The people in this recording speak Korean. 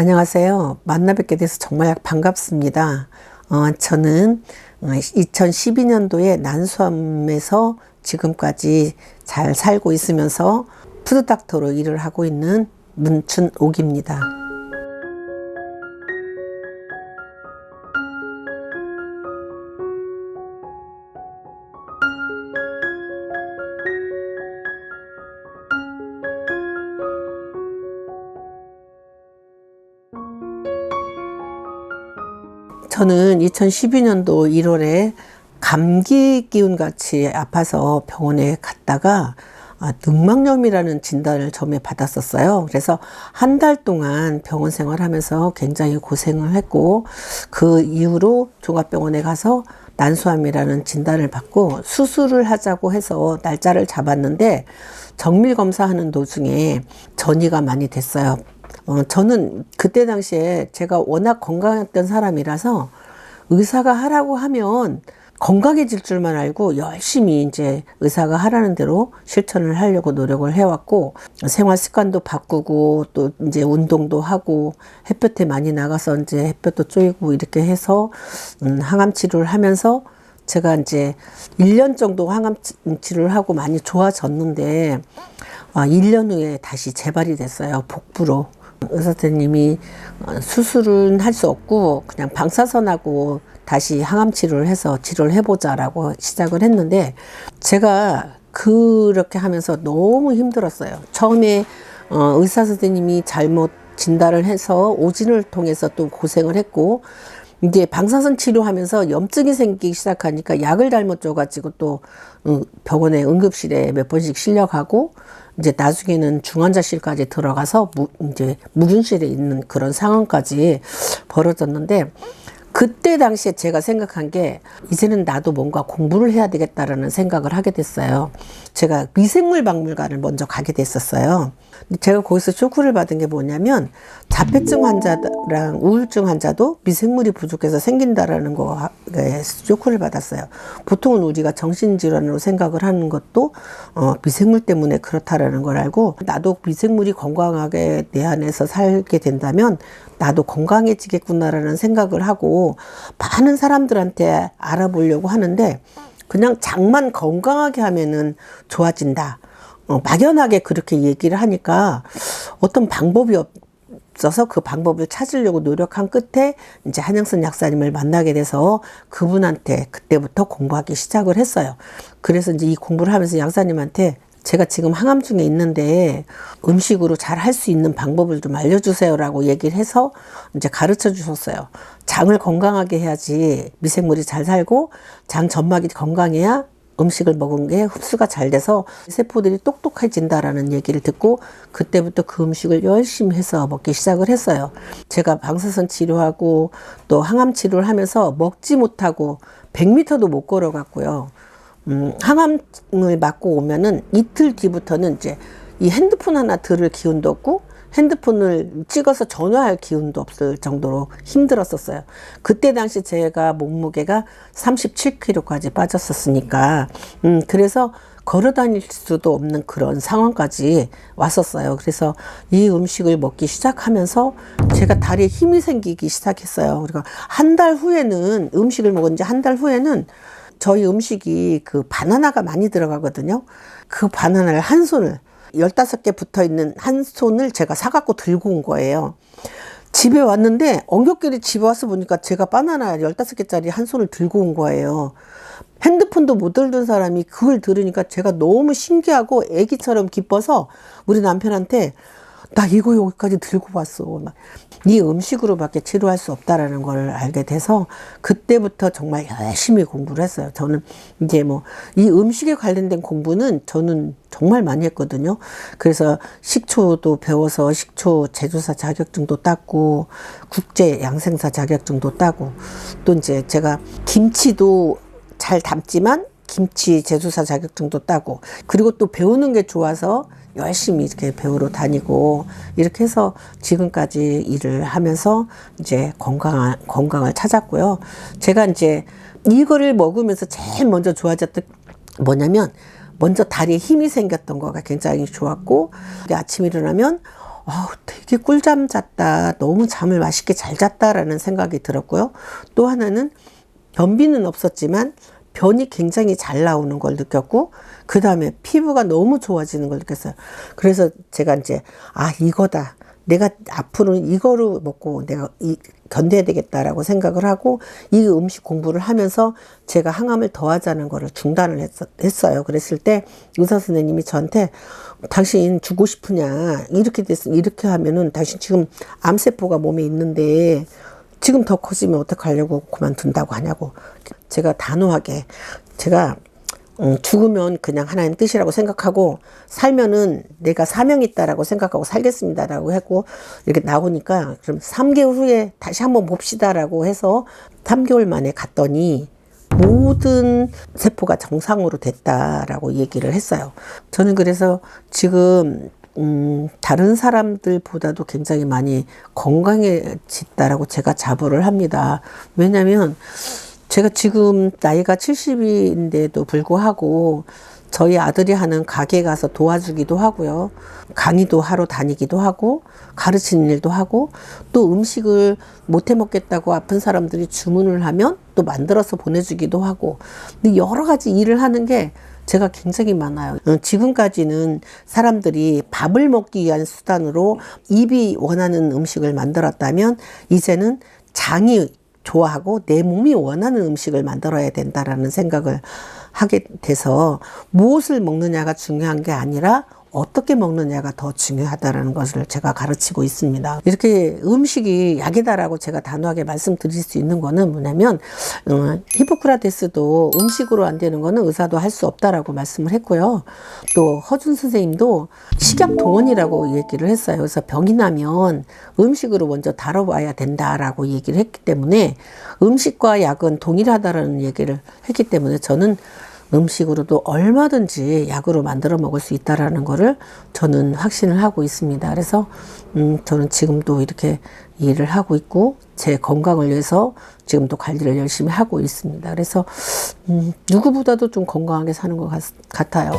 안녕하세요. 만나 뵙게 돼서 정말 반갑습니다. 어, 저는 2012년도에 난수암에서 지금까지 잘 살고 있으면서 푸드닥터로 일을 하고 있는 문춘옥입니다. 저는 2012년도 1월에 감기 기운 같이 아파서 병원에 갔다가 아, 늑막염이라는 진단을 처음에 받았었어요. 그래서 한 달 동안 병원 생활하면서 굉장히 고생을 했고 그 이후로 종합병원에 가서 난수암이라는 진단을 받고 수술을 하자고 해서 날짜를 잡았는데 정밀 검사하는 도중에 전이가 많이 됐어요. 어, 저는 그때 당시에 제가 워낙 건강했던 사람이라서 의사가 하라고 하면 건강해질 줄만 알고 열심히 이제 의사가 하라는 대로 실천을 하려고 노력을 해왔고 생활 습관도 바꾸고 또 이제 운동도 하고 햇볕에 많이 나가서 이제 햇볕도 쪼이고 이렇게 해서 음, 항암 치료를 하면서 제가 이제 1년 정도 항암 치료를 하고 많이 좋아졌는데 아, 1년 후에 다시 재발이 됐어요. 복부로. 의사 선생님이 어, 수술은 할 수 없고 그냥 방사선하고 다시 항암 치료를 해서 치료를 해보자라고 시작을 했는데 제가 그렇게 하면서 너무 힘들었어요. 처음에 어, 의사 선생님이 잘못 진단을 해서 오진을 통해서 또 고생을 했고 이제 방사선 치료하면서 염증이 생기기 시작하니까 약을 잘못 줘가지고 또 어, 병원에 응급실에 몇 번씩 실려가고 이제 나중에는 중환자실까지 들어가서 무, 이제 무균실에 있는 그런 상황까지 벌어졌는데 그때 당시에 제가 생각한 게 이제는 나도 뭔가 공부를 해야 되겠다라는 생각을 하게 됐어요. 제가 미생물 박물관을 먼저 가게 됐었어요. 제가 거기서 쇼크를 받은 게 뭐냐면 자폐증 환자랑 우울증 환자도 미생물이 부족해서 생긴다라는 거에 쇼크를 받았어요. 보통은 우리가 정신질환으로 생각을 하는 것도 어, 미생물 때문에 그렇다라는 걸 알고 나도 미생물이 건강하게 내 안에서 살게 된다면 나도 건강해지겠구나라는 생각을 하고 많은 사람들한테 알아보려고 하는데 그냥 장만 건강하게 하면은 좋아진다. 어, 막연하게 그렇게 얘기를 하니까 어떤 방법이 없어서 그 방법을 찾으려고 노력한 끝에 이제 한영선 약사님을 만나게 돼서 그분한테 그때부터 공부하기 시작을 했어요. 그래서 이제 이 공부를 하면서 약사님한테 제가 지금 항암 중에 있는데 음식으로 잘 할 수 있는 방법을 좀 알려주세요라고 얘기를 해서 이제 가르쳐 주셨어요. 장을 건강하게 해야지 미생물이 잘 살고 장 점막이 건강해야 음식을 먹은 게 흡수가 잘 돼서 세포들이 똑똑해진다라는 얘기를 듣고 그때부터 그 음식을 열심히 해서 먹기 시작을 했어요. 제가 방사선 치료하고 또 항암 치료를 하면서 먹지 못하고 100m도 못 걸어갔고요. 음, 항암을 맞고 오면은 이틀 뒤부터는 이제 이 핸드폰 하나 들을 기운도 없고 핸드폰을 찍어서 전화할 기운도 없을 정도로 힘들었었어요. 그때 당시 제가 몸무게가 37kg까지 빠졌었으니까, 음, 그래서 걸어 다닐 수도 없는 그런 상황까지 왔었어요. 그래서 이 음식을 먹기 시작하면서 제가 다리에 힘이 생기기 시작했어요. 그러니까 한 달 후에는 음식을 먹은 지 한 달 후에는 저희 음식이 그 바나나가 많이 들어가거든요. 그 바나나를 한 손을 15개 붙어 있는 한 손을 제가 사갖고 들고 온 거예요. 집에 왔는데 엉겹끼리 집에 와서 보니까 제가 바나나 15개짜리 한 손을 들고 온 거예요. 핸드폰도 못 들던 사람이 그걸 들으니까 제가 너무 신기하고 애기처럼 기뻐서 우리 남편한테 나 이거 여기까지 들고 왔어. 막. 이 음식으로밖에 치료할 수 없다라는 걸 알게 돼서 그때부터 정말 열심히 공부를 했어요. 저는 이제 뭐 이 음식에 관련된 공부는 저는 정말 많이 했거든요. 그래서 식초도 배워서 식초 제조사 자격증도 땄고 국제 양생사 자격증도 따고 또 이제 제가 김치도 잘 담지만 김치 제조사 자격증도 따고 그리고 또 배우는 게 좋아서 열심히 이렇게 배우러 다니고 이렇게 해서 지금까지 일을 하면서 이제 건강 건강을 찾았고요. 제가 이제 이거를 먹으면서 제일 먼저 좋아졌던 뭐냐면 먼저 다리에 힘이 생겼던 거가 굉장히 좋았고 아침 일어나면 아, 되게 꿀잠 잤다. 너무 잠을 맛있게 잘 잤다라는 생각이 들었고요. 또 하나는 변비는 없었지만 변이 굉장히 잘 나오는 걸 느꼈고 그 다음에 피부가 너무 좋아지는 걸 느꼈어요. 그래서 제가 이제 아 이거다. 내가 앞으로는 이거로 먹고 내가 이, 견뎌야 되겠다라고 생각을 하고 이 음식 공부를 하면서 제가 항암을 더하자는 거를 중단을 했, 했어요. 그랬을 때 의사 선생님이 저한테 당신 죽고 싶으냐 이렇게 됐으면 이렇게 하면은 당신 지금 암세포가 몸에 있는데 지금 더 커지면 어떡하려고 그만둔다고 하냐고 제가 단호하게 제가 음, 죽으면 그냥 하나님 뜻이라고 생각하고 살면은 내가 사명 있다라고 생각하고 살겠습니다라고 했고 이렇게 나오니까 그럼 3개월 후에 다시 한번 봅시다라고 해서 3개월 만에 갔더니 모든 세포가 정상으로 됐다라고 얘기를 했어요. 저는 그래서 지금 음, 다른 사람들보다도 굉장히 많이 건강해졌다라고 제가 자부를 합니다. 왜냐면 제가 지금 나이가 70인데도 불구하고 저희 아들이 하는 가게 가서 도와주기도 하고요. 강의도 하러 다니기도 하고, 가르치는 일도 하고, 또 음식을 못해 먹겠다고 아픈 사람들이 주문을 하면 또 만들어서 보내주기도 하고, 여러 가지 일을 하는 게 제가 굉장히 많아요. 어, 지금까지는 사람들이 밥을 먹기 위한 수단으로 입이 원하는 음식을 만들었다면, 이제는 장이 좋아하고 내 몸이 원하는 음식을 만들어야 된다라는 생각을 하게 돼서 무엇을 먹느냐가 중요한 게 아니라 어떻게 먹느냐가 더 중요하다라는 것을 제가 가르치고 있습니다. 이렇게 음식이 약이다라고 제가 단호하게 말씀드릴 수 있는 거는 뭐냐면 어, 히포크라테스도 음식으로 안 되는 거는 의사도 할 수 없다라고 말씀을 했고요. 또 허준 선생님도 식약 동원이라고 얘기를 했어요. 그래서 병이 나면 음식으로 먼저 다뤄봐야 된다라고 얘기를 했기 때문에 음식과 약은 동일하다라는 얘기를 했기 때문에 저는 음식으로도 얼마든지 약으로 만들어 먹을 수 있다라는 거를 저는 확신을 하고 있습니다. 그래서 음 저는 지금도 이렇게 일을 하고 있고 제 건강을 위해서 지금도 관리를 열심히 하고 있습니다. 그래서 음 누구보다도 좀 건강하게 사는 것 같, 같아요.